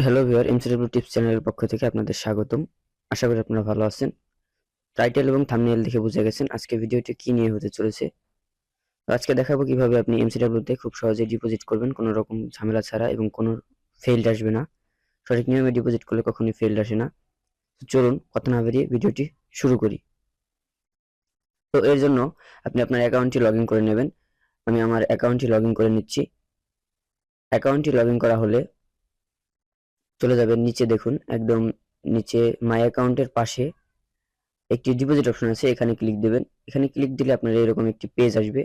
Hello viewer এমসিডব্লিউ tips চ্যানেলের পক্ষ থেকে আপনাদের স্বাগতম। আশা করি আপনারা ভালো আছেন। টাইটেল এবং থাম্বনেল দেখে বুঝে গেছেন আজকে ভিডিওটি কি নিয়ে হতে চলেছে। আজকে দেখাবো কীভাবে আপনি এমসিডব্লিউ তে খুব সহজে ডিপোজিট করবেন, কোনো রকম ঝামেলা ছাড়া এবং কোনো ফেইল্ড আসবে না। সঠিক নিয়মে ডিপোজিট করলে কখনোই ফেইল্ড আসে না। চলুন কথা না বেরিয়ে ভিডিওটি শুরু করি। তো এর জন্য আপনি আপনার অ্যাকাউন্টটি লগ করে নেবেন। আমি আমার অ্যাকাউন্টটি লগ করে নিচ্ছি। অ্যাকাউন্টটি লগ করা হলে চলে যাবেন নিচে দেখুন, একদম নিচে মাই অ্যাকাউন্টের পাশে একটি ডিপোজিট অপশন আছে, এখানে ক্লিক দেবেন। এখানে ক্লিক দিলে আপনার এরকম একটি পেজ আসবে।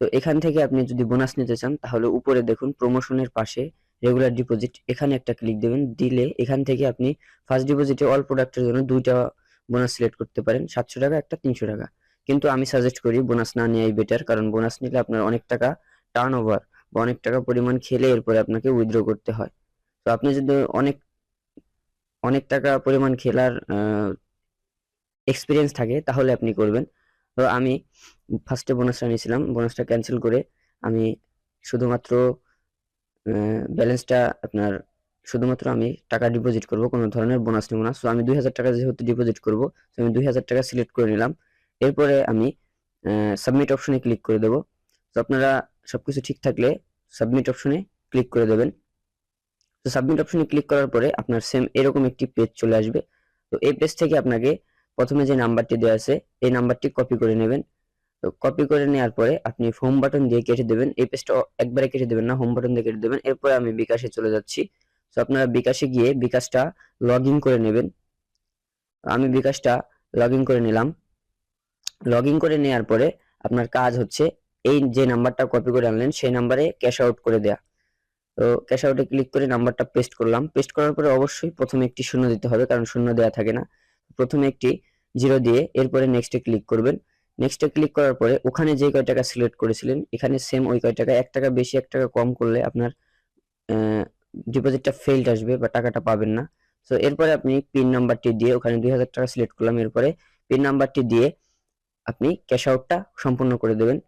তো এখান থেকে আপনি যদি বোনাস নিতে চান, তাহলে উপরে দেখুন প্রমোশনের পাশে রেগুলার ডিপোজিট এখানে একটা ক্লিক দেবেন। দিলে এখান থেকে আপনি ফার্স্ট ডিপোজিটে অল প্রোডাক্টের জন্য দুইটা বোনাস সিলেক্ট করতে পারেন, সাতশো টাকা একটা তিনশো টাকা। কিন্তু আমি সাজেস্ট করি বোনাস না নেওয়াই বেটার কারণ বোনাস নিলে আপনার অনেক টাকা টার্ন ওভার বা অনেক টাকা পরিমাণ খেলে এরপরে আপনাকে উইথড্র করতে হয়। আপনি যদি অনেক অনেক টাকা পরিমাণ খেলার এক্সপিরিয়েন্স থাকে, তাহলে আপনি করবেন। তো আমি ফার্স্টে বোনাসটা নিয়েছিলাম বোনাসটা ক্যান্সেল করে আমি শুধুমাত্র ব্যালেন্সটা আপনার শুধুমাত্র আমি টাকা ডিপোজিট করব, কোনো ধরনের বোনাস নেব না। সো আমি দুই হাজার টাকা যেহেতু ডিপোজিট করব তো আমি দুই হাজার টাকা সিলেক্ট করে নিলাম। এরপরে আমি সাবমিট অপশনে ক্লিক করে দেবো। তো আপনারা সবকিছু ঠিক থাকলে সাবমিট অপশনে ক্লিক করে দেবেন। তো সাবমিট অপশনে ক্লিক করার পরে আপনার সেম এরকম একটি পেজ চলে আসবে। তো এই পেজ থেকে আপনাকে প্রথমে যে নাম্বারটি দেওয়া আছে, এই নাম্বারটি কপি করে নেবেন। তো কপি করে নেওয়ার পরে আপনি হোম বাটন দিয়ে কেটে দেবেন। এই পেজটা একবারে কেটে দেবেন না হোম বাটন দিয়ে কেটে দেবেন। এরপরে আমি বিকাশে চলে যাচ্ছি। তো আপনারা বিকাশে গিয়ে বিকাশটা লগ করে নেবেন। আমি বিকাশটা লগ করে নিলাম। লগ করে নেওয়ার পরে আপনার কাজ হচ্ছে, এই যে নাম্বারটা কপি করে আনলেন, সেই নাম্বারে ক্যাশ আউট করে দেয়া। তো ক্যাশ আউটে ক্লিক করে নাম্বারটা পেস্ট করলাম। পেস্ট করার পরে অবশ্যই প্রথমে একটি শূন্য দিতে হবে, কারণ শূন্য দেওয়া থাকে না। প্রথমে একটি জিরো দিয়ে এরপরে নেক্সটে ক্লিক করবেন। নেক্সটে ক্লিক করার পরে ওখানে যে কয় টাকা সিলেক্ট করেছিলেন, এখানে সেম ওই কয় টাকা, এক টাকা বেশি, এক টাকা কম করলে আপনার ডিপোজিটটা ফেল্ড আসবে বা টাকাটা পাবেন না। তো এরপরে আপনি পিন নাম্বারটি দিয়ে ওখানে দুই হাজার টাকা সিলেক্ট করলাম। এরপরে পিন নাম্বারটি দিয়ে আপনি ক্যাশ আউটটা সম্পূর্ণ করে দেবেন।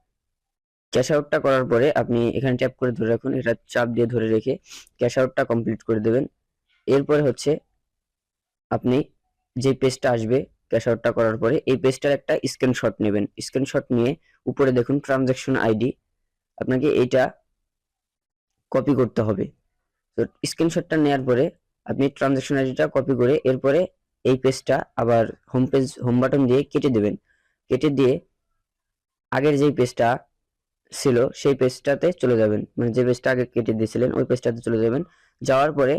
ক্যাশ আউটটা করার পরে আপনি এখানে ট্যাপ করে ধরে রাখুন। এটা চাপ দিয়ে ধরে রেখে ক্যাশ আউটটা কমপ্লিট করে দেবেন। এরপরে হচ্ছে আপনি যে পেজটা আসবে ক্যাশ আউটটা করার পরে এই পেজটার একটা স্ক্রিনশট নেবেন। স্ক্রিনশট নিয়ে উপরে দেখুন ট্রানজ্যাকশন আইডি আপনাকে এইটা কপি করতে হবে। তো স্ক্রিনশটটা নেওয়ার পরে আপনি ট্রানজ্যাকশন আইডিটা কপি করে এরপরে এই পেজটা আবার হোম পেজ হোম বাটন দিয়ে কেটে দেবেন। কেটে দিয়ে আগের যেই পেজটা ছিল, সেই পেজটাতে চলে যাবেন। মানে যে পেজটা আগে কেটে দিয়েছিলেন, ওই পেজটাতে চলে যাবেন। যাওয়ার পরে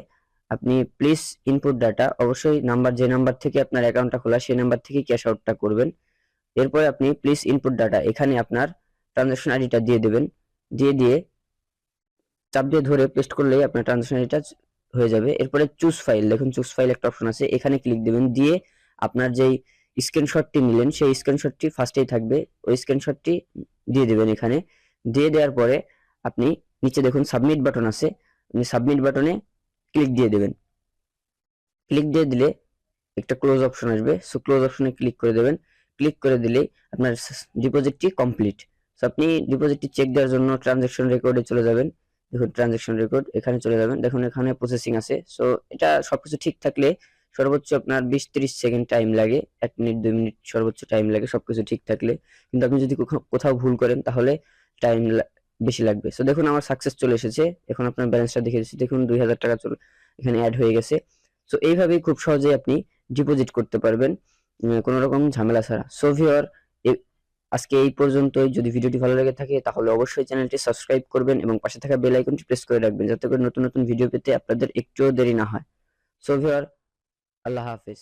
আপনি প্লিজ ইনপুট ডাটা অবশ্যই নাম্বার যে নাম্বার থেকে আপনার অ্যাকাউন্টটা খোলা, সেই নাম্বার থেকে ক্যাশ আউটটা করবেন। এরপরে আপনি প্লিজ ইনপুট ডাটা এখানে আপনার ট্রানজাকশন আইডিটা দিয়ে দেবেন। দিয়ে দিয়ে চাপ দিয়ে ধরে পেস্ট করলেই আপনার ট্রানজাকশন আইডিটা হয়ে যাবে। এরপরে চুজ ফাইল দেখুন চুজ ফাইল একটা অপশন আছে, এখানে ক্লিক দেবেন। দিয়ে আপনার যেই স্ক্রিনশটটি নিলেন, সেই স্ক্রিনশটটি ফার্স্টেই থাকবে। ওই স্ক্রিনশটটি দিয়ে দেবেন এখানে। দিয়ে দেওয়ার পরে আপনি নিচে দেখুন সাবমিট বাটন আছে। আপনি সাবমিট বাটনে ক্লিক দিয়ে দেবেন। ক্লিক দিয়ে দিলে একটা ক্লোজ অপশন আসবে। সো ক্লোজ অপশনে ক্লিক করে দেবেন। ক্লিক করে দিলে আপনার ডিপোজিটটি কমপ্লিট সো আপনি ডিপোজিটটি চেক দেওয়ার জন্য ট্রানজ্যাকশন রেকর্ডে চলে যাবেন। দেখুন ট্রানজ্যাকশন রেকর্ড এখানে চলে যাবেন। দেখুন এখানে প্রসেসিং আছে। সো এটা সবকিছু ঠিক থাকলে সর্বোচ্চ আপনার বিশ ত্রিশ সেকেন্ড টাইম লাগে। এক মিনিট, দুই মিনিট সর্বোচ্চ টাইম লাগে সবকিছু ঠিক থাকলে। কিন্তু আপনি যদি কোথাও ভুল করেন তাহলে টাইম বেশি লাগবে। সো দেখুন আমার সাকসেস চলে এসেছে। এখন আপনার ব্যালেন্সটা দেখে দিচ্ছি। দেখুন দুই হাজার টাকা চলে এখানে অ্যাড হয়ে গেছে। সো এইভাবেই খুব সহজেই আপনি ডিপোজিট করতে পারবেন। কোনো রকম ঝামেলা ছাড়া। সো ভিওর আজকে এই পর্যন্তই। যদি ভিডিওটি ভালো লেগে থাকে, তাহলে অবশ্যই চ্যানেলটি সাবস্ক্রাইব করবেন এবং পাশে থাকা বেল আইকনটি প্রেস করে রাখবেন, যাতে করে নতুন নতুন ভিডিও পেতে আপনাদের একটুও দেরি না হয়। সো ভিওর আল্লাহ হাফিজ।